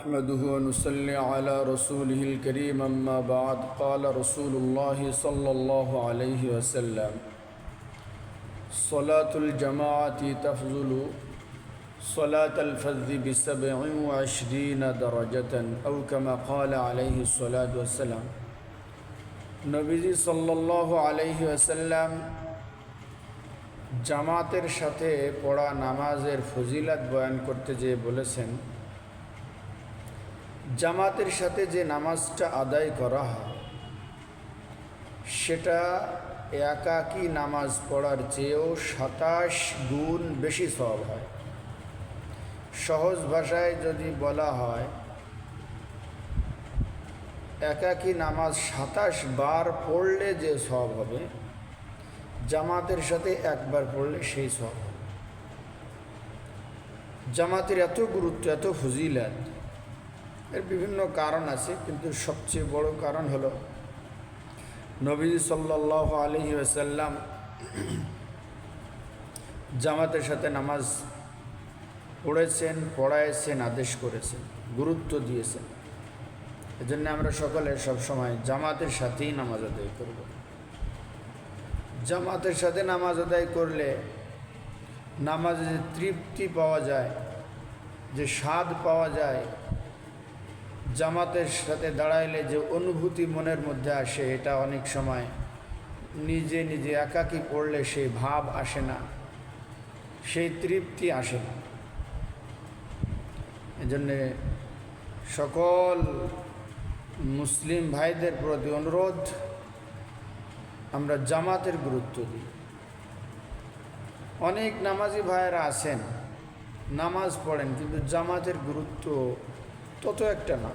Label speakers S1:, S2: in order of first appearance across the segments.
S1: نحمده ونصلي على رسوله الكريم أما بعد قال رسول الله صلى الله عليه وسلم صلاة الجماعة تفضل صلاة الفذ بسبع وعشرين درجة أو كما قال عليه الصلاة والسلام নবীজি সাল্লাল্লাহু আলাইহি ওয়াসাল্লাম জামাতের সাথে পড়া নামাজের ফজিলাত বয়ান করতে যেয়ে বলেছেন জামাতের সাথে যে নামাজটা আদায় করা হয়, সেটা একাকী নামাজ পড়ার চেয়েও সাতাশ গুণ বেশি সব হয়। সহজ ভাষায় যদি বলা হয়, একাকী নামাজ সাতাশ বার পড়লে যে সব হবে, জামাতের সাথে একবার পড়লে সেই সব জামাতের এত গুরুত্ব, এত ফজিলাত এর বিভিন্ন কারণ আছে, কিন্তু সবচেয়ে বড় কারণ হলো নবী সাল্লাহ আলহি আসাল্লাম জামাতের সাথে নামাজ পড়েছেন, পড়াইছেন, আদেশ করেছেন, গুরুত্ব দিয়েছেন। এজন্য আমরা সকলে সবসময় জামাতের সাথেই নামাজ আদায় করব। জামাতের সাথে নামাজ আদায় করলে নামাজে যে তৃপ্তি পাওয়া যায়, যে স্বাদ পাওয়া যায় জামাতের সাথে দাঁড়াইলে যে অনুভূতি মনের মধ্যে আসে, এটা অনেক সময় নিজে নিজে একাকী পড়লে সেই ভাব আসে না, সেই তৃপ্তি আসে না। এজন্যে সকল মুসলিম ভাইদের প্রতি অনুরোধ, আমরা জামাতের গুরুত্ব দিই। অনেক নামাজি ভাইয়েরা আছেন, নামাজ পড়েন, কিন্তু জামাতের গুরুত্ব তত একটা না।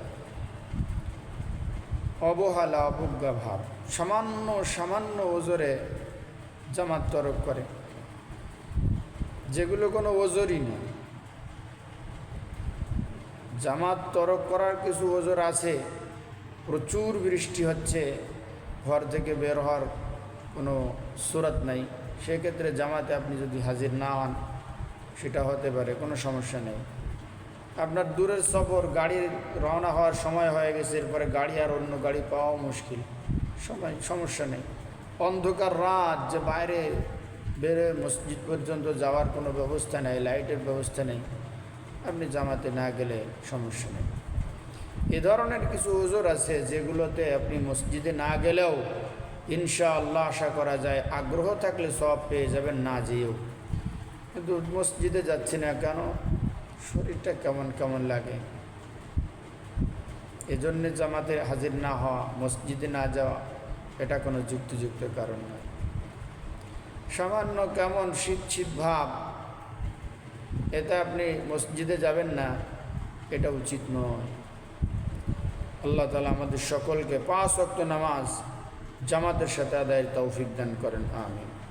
S1: অবহেলা অবজ্ঞা ভাব সামান্য সামান্য ওজরে জামাত তরক করে। যেগুলো কোনো ওজরই নেই জামাত তরক করার কিছু ওজর আছে। প্রচুর বৃষ্টি হচ্ছে, ঘর থেকে বের হওয়ার কোনো সুরত নাই। সেক্ষেত্রে জামাতে আপনি যদি হাজির না হন, সেটা হতে পারে, কোনো সমস্যা নেই। আপনার দূরের সফর গাড়ির রওনা হওয়ার সময় হয়ে গেছে, এরপরে গাড়ি আর অন্য গাড়ি পাওয়াও মুশকিল। সময়, সমস্যা নেই। অন্ধকার রাত যে বাইরে বেরে মসজিদ পর্যন্ত যাওয়ার কোনো ব্যবস্থা নেই, লাইটের ব্যবস্থা নেই। আপনি জামাতে না গেলে সমস্যা নেই। এ ধরনের কিছু ওজোর আছে যেগুলোতে আপনি মসজিদে না গেলেও ইনশা আল্লাহ আশা করা যায় আগ্রহ থাকলে সব পেয়ে যাবেন না যেয়েও। কিন্তু মসজিদে যাচ্ছি না কেন? শরীরটা কেমন কেমন লাগে? এজন্যে জামাতে হাজির না হওয়া, মসজিদে না যাওয়া, এটা কোনো যুক্তিযুক্ত কারণ নয়। সামান্য কেমন শীত শীত ভাব, এতে আপনি মসজিদে যাবেন না, এটা উচিত নয়। আল্লাহ তালা আমাদের সকলকে পাঁচ অক্ত নামাজ জামাতের সাথে আদায়ের তৌফিক দান করেন, আমিন।